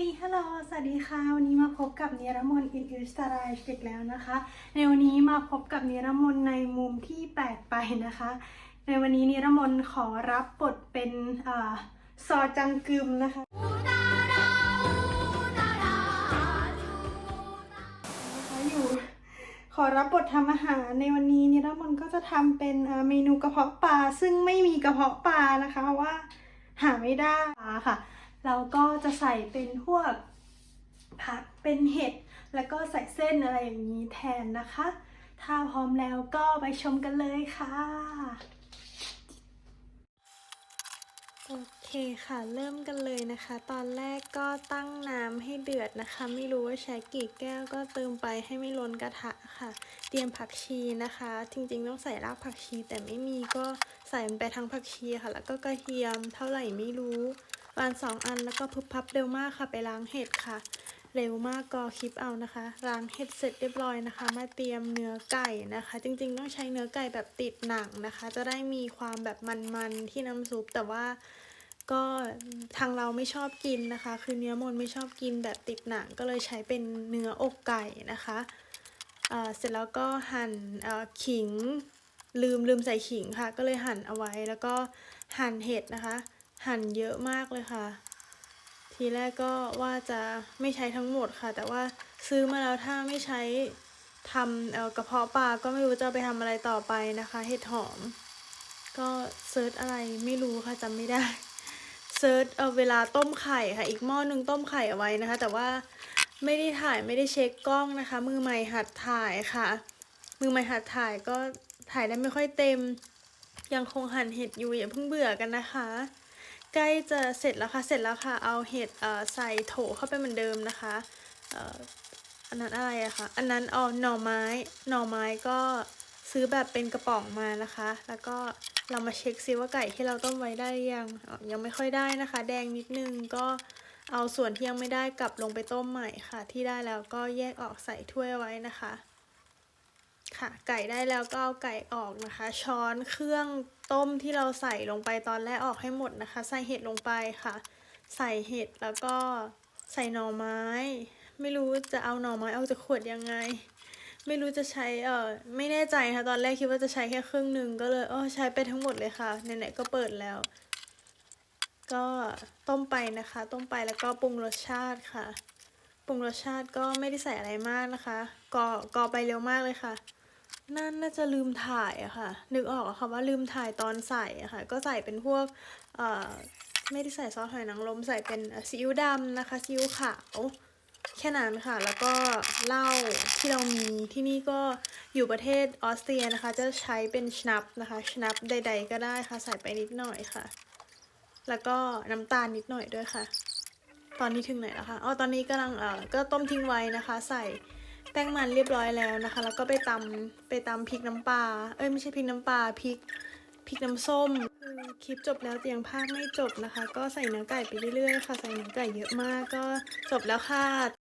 ลีฮัลโหล สวัสดีค่ะ วันนี้มาพบกับเนรมนอินอิสตาราชอีกแล้วนะคะ ในวันนี้มาพบกับเนรมนในมุมที่แปลกไปนะคะ ในวันนี้เนรมนขอรับบทเป็นอซอจังกึมนะคะ อยู่ ขอรับบททำอาหาร ในวันนี้เนรมนก็จะทำเป็นเมนูกระเพาะปลาซึ่งไม่มีกระเพาะปลานะคะเพราะว่าหาไม่ได้ค่ะ เราก็จะใส่เป็นพวกผักเป็นเห็ด แล้วก็ใส่เส้นอะไรอย่างนี้แทนนะคะ ถ้าพร้อมแล้วก็ไปชมกันเลยค่ะ โอเคค่ะ เริ่มกันเลยนะคะ ตอนแรกก็ตั้งน้ำให้เดือดนะคะ ไม่รู้ว่าใช้กี่แก้วก็เติมไปให้ไม่ล้นกระทะค่ะ เตรียมผักชีนะคะ จริงๆต้องใส่รากผักชีแต่ไม่มีก็ใส่ไปทั้งผักชีค่ะ แล้วก็กระเทียมเท่าไหร่ไม่รู้ วานสองอันแล้วก็พึบพับเร็วมากค่ะไปล้างเห็ดค่ะ เร็วมากก็คลิปเอานะคะล้างเห็ดเสร็จเรียบร้อยนะคะ มาเตรียมเนื้อไก่นะคะ จริงๆต้องใช้เนื้อไก่แบบติดหนังนะคะ จะได้มีความแบบมันๆที่น้ำซุปแต่ว่าก็ทางเราไม่ชอบกินนะคะ คือเนื้อมนไม่ชอบกินแบบติดหนังก็เลยใช้เป็นเนื้ออกไก่นะคะเสร็จแล้วก็หั่นอ่าขิงลืมลืมใส่ขิงค่ะ ก็เลยหั่นเอาไว้แล้วก็หั่นเห็ดนะคะ หั่นเยอะมากเลยค่ะ ทีแรกก็ว่าจะไม่ใช้ทั้งหมดค่ะ แต่ว่าซื้อมาแล้วถ้าไม่ใช้ทำเออกระเพาะปลาก็ไม่รู้จะไปทำอะไรต่อไปนะคะ เห็ดหอม ก็เซิร์ชอะไรไม่รู้ค่ะจำไม่ได้เซิร์ชเอาเวลาต้มไข่ค่ะ อีกหม้อหนึ่งต้มไข่เอาไว้นะคะ แต่ว่าไม่ได้ถ่ายไม่ได้เช็คกล้องนะคะ มือใหม่หัดถ่ายค่ะ มือใหม่หัดถ่ายก็ถ่ายได้ไม่ค่อยเต็ม ยังคงหั่นเห็ดอยู่อย่าเพิ่งเบื่อกันนะคะ ใกล้จะเสร็จแล้วค่ะ เสร็จแล้วค่ะ เอาเห็ดใส่โถเข้าไปเหมือนเดิมนะคะเอ่อันนั้นอะไรอะคะอันนั้นเอาหน่อไม้ หน่อไม้ก็ซื้อแบบเป็นกระป๋องมานะคะ แล้วก็เรามาเช็คซิว่าไก่ที่เราต้มไว้ได้ยังยังไม่ค่อยได้นะคะ แดงนิดนึงก็เอาส่วนที่ยังไม่ได้กลับลงไปต้มใหม่ค่ะ ที่ได้แล้วก็แยกออกใส่ถ้วยไว้นะคะ ค่ะ ไก่ได้แล้วก็เอาไก่ออกนะคะ ช้อนเครื่องต้มที่เราใส่ลงไปตอนแรกออกให้หมดนะคะ ใส่เห็ดลงไปค่ะ ใส่เห็ดแล้วก็ใส่หน่อไม้ ไม่รู้จะเอาหน่อไม้ออกจากขวดยังไง ไม่รู้จะใช้เออไม่แน่ใจค่ะตอนแรกคิดว่าจะใช้แค่ครึ่งหนึ่งก็เลยเออใช้ไปทั้งหมดเลยค่ะไหนๆก็เปิดแล้ว ก็ต้มไปนะคะ ต้มไปแล้วก็ปรุงรสชาติค่ะปรุงรสชาติก็ไม่ได้ใส่อะไรมากนะคะ กอกอไปเร็วมากเลยค่ะ นั่นน่าจะลืมถ่ายอะค่ะ นึกออกอะค่ะว่าลืมถ่ายตอนใส่อะค่ะ ก็ใส่เป็นพวกเอ่อไม่ได้ใส่ซอสหอยนางรมใส่เป็นซีอิ๊วดำนะคะซีอิ๊วขาวแค่นั้นค่ะ แล้วก็เหล้าที่เรามีที่นี่ก็อยู่ประเทศออสเตรียนะคะ จะใช้เป็นชนับนะคะชนับใด ๆ ก็ได้ค่ะ ใส่ไปนิดหน่อยค่ะ แล้วก็น้ำตาลนิดหน่อยด้วยค่ะ ตอนนี้ถึงไหนแล้วคะอ๋อตอนนี้กำลังเอ่อก็ต้มทิ้งไว้นะคะ ใส่ แป้งมันเรียบร้อยแล้วนะคะ แล้วก็ไปตำไปตำพริกน้ำปลา เอ้ยไม่ใช่พริกน้ำปลาพริกพริกน้ำส้มคือคลิปจบแล้วแต่ยังภาพไม่จบนะคะ ก็ใส่เนื้อไก่ไปเรื่อยๆค่ะ ใส่เนื้อไก่เยอะมากก็จบแล้วค่ะ